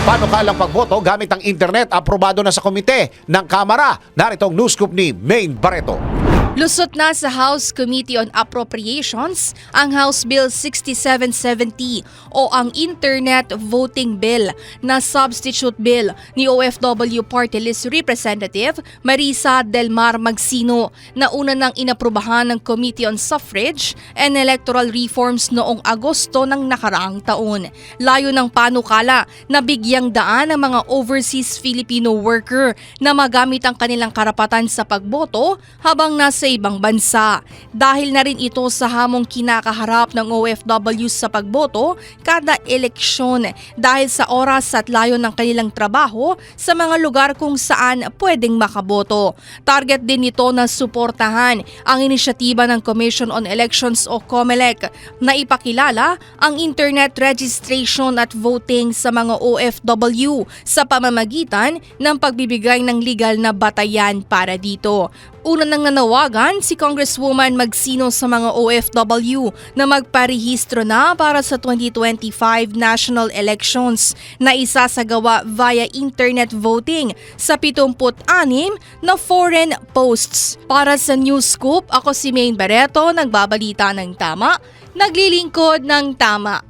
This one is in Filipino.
ang panukalang pagboto gamit ang internet aprobado na sa komite ng Kamara. Narito ang news scoop ni Maine Barreto. Lusot na sa House Committee on Appropriations ang House Bill 6770 o ang Internet Voting Bill na substitute bill ni OFW Party List Representative Marisa Del Mar Magsino na una nang inaprubahan ng Committee on Suffrage and Electoral Reforms noong Agosto ng nakaraang taon. Layo ng panukala na bigyang daan ang mga overseas Filipino worker na magamit ang kanilang karapatan sa pagboto habang nasa ibang bansa. Dahil na rin ito sa hamong kinakaharap ng OFW sa pagboto kada eleksyon dahil sa oras at layo ng kanilang trabaho sa mga lugar kung saan pwedeng makaboto. Target din nito na suportahan ang inisyatiba ng Commission on Elections o COMELEC na ipakilala ang internet registration at voting sa mga OFW sa pamamagitan ng pagbibigay ng legal na batayan para dito. Una nang nanawagan si Congresswoman Magsino sa mga OFW na magparehistro na para sa 2025 national elections na isasagawa via internet voting sa 76 na foreign posts. Para sa News Scoop, ako si Maine Barreto, nagbabalita ng tama, naglilingkod ng tama.